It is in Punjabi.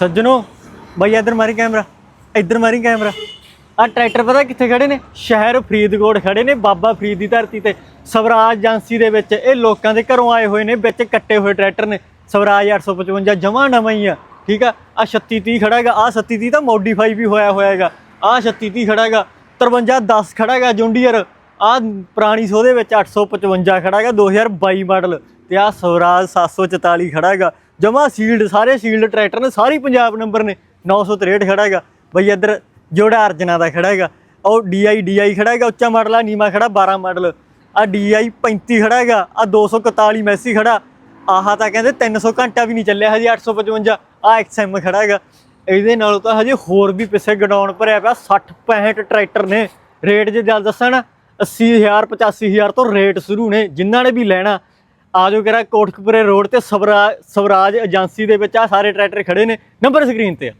ਸੱਜਣੋ, ਬਈ ਇੱਧਰ ਮਾਰੀ ਕੈਮਰਾ, ਇੱਧਰ ਮਾਰੀ ਕੈਮਰਾ। ਆ ਟਰੈਕਟਰ ਪਤਾ ਕਿੱਥੇ ਖੜੇ ਨੇ? ਸ਼ਹਿਰ ਫਰੀਦਕੋਟ ਖੜੇ ਨੇ, ਬਾਬਾ ਫਰੀਦ ਦੀ ਧਰਤੀ ਤੇ, ਸਵਰਾਜ ਏਜੰਸੀ ਦੇ ਵਿੱਚ। ਇਹ ਲੋਕਾਂ ਦੇ ਘਰੋਂ ਆਏ ਹੋਏ ਨੇ, ਵਿੱਚ ਕੱਟੇ ਹੋਏ ਟਰੈਕਟਰ ਨੇ। ਸਵਰਾਜ 855 ਜਮਾ ਨਵਾਂ ਹੀ ਆ, ਠੀਕ ਆ? ਆ 3630 ਖੜਾ ਹੈਗਾ ਆ 3730 ਤਾਂ ਮੋਡੀਫਾਈ ਵੀ ਹੋਇਆ ਹੋਇਆ ਹੈਗਾ। ਆ 3630 ਖੜਾ ਹੈਗਾ 5310 ਖੜਾ ਹੈਗਾ, ਜੁੰਡੀਅਰ। ਆ ਪੁਰਾਣੀ ਸੋ ਦੇ ਵਿੱਚ 855 ਖੜਾ ਹੈਗਾ 2022 ਮਾਡਲ। ਤੇ ਆ ਸਵਰਾਜ 744 ਖੜਾ ਹੈਗਾ। ਜਮਾ ਸੀਲਡ ਸਾਰੇ ਸੀਲਡ ਟਰੈਕਟਰ ਨੇ, ਸਾਰੀ ਪੰਜਾਬ ਨੰਬਰ ਨੇ। 963 ਖੜਾ ਹੈਗਾ। ਬਈ ਇੱਧਰ ਜੋੜਾ ਅਰਜਨਾ ਦਾ ਖੜਾ ਹੈਗਾ। ਉਹ DI DI ਖੜਾ ਹੈਗਾ, ਉੱਚਾ ਮਾਡਲ ਆ ਨੀਮਾ ਖੜਾ 12 ਮਾਡਲ ਆ DI 35 ਖੜਾ ਹੈਗਾ ਆ 241 ਮੈਸੀ ਖੜਾ। ਆਹਾ ਤਾਂ ਕਹਿੰਦੇ 300 ਘੰਟਾ ਵੀ ਨਹੀਂ ਚੱਲਿਆ, ਹਜੇ 855 ਆ ਐਕਸਐਮ ਖੜਾ ਹੈਗਾ। ਇਹਦੇ ਨਾਲੋਂ ਤਾਂ ਹਜੇ ਹੋਰ ਵੀ ਪਿੱਛੇ ਗਡਾਉਣ ਭਰਿਆ ਪਿਆ 60 65 ਟਰੈਕਟਰ ਨੇ। ਰੇਟ ਜੇ ਗੱਲ ਦੱਸਾਂ ਨਾ 80000 85000 ਤੋਂ ਰੇਟ ਸ਼ੁਰੂ ਨੇ, ਜਿਨ੍ਹਾਂ ਨੇ ਵੀ ਲੈਣਾ। ਆਜੋ ਕਿਰਾ ਕੋਟਕਪੁਰੇ ਰੋਡ ਤੇ ਸਵਰਾ, ਸਵਰਾਜ ਏਜੰਸੀ ਦੇ ਵਿੱਚ ਆ, ਸਾਰੇ ਟਰੈਕਟਰ ਖੜੇ ਨੇ। ਨੰਬਰ ਸਕਰੀਨ ਤੇ ਆ।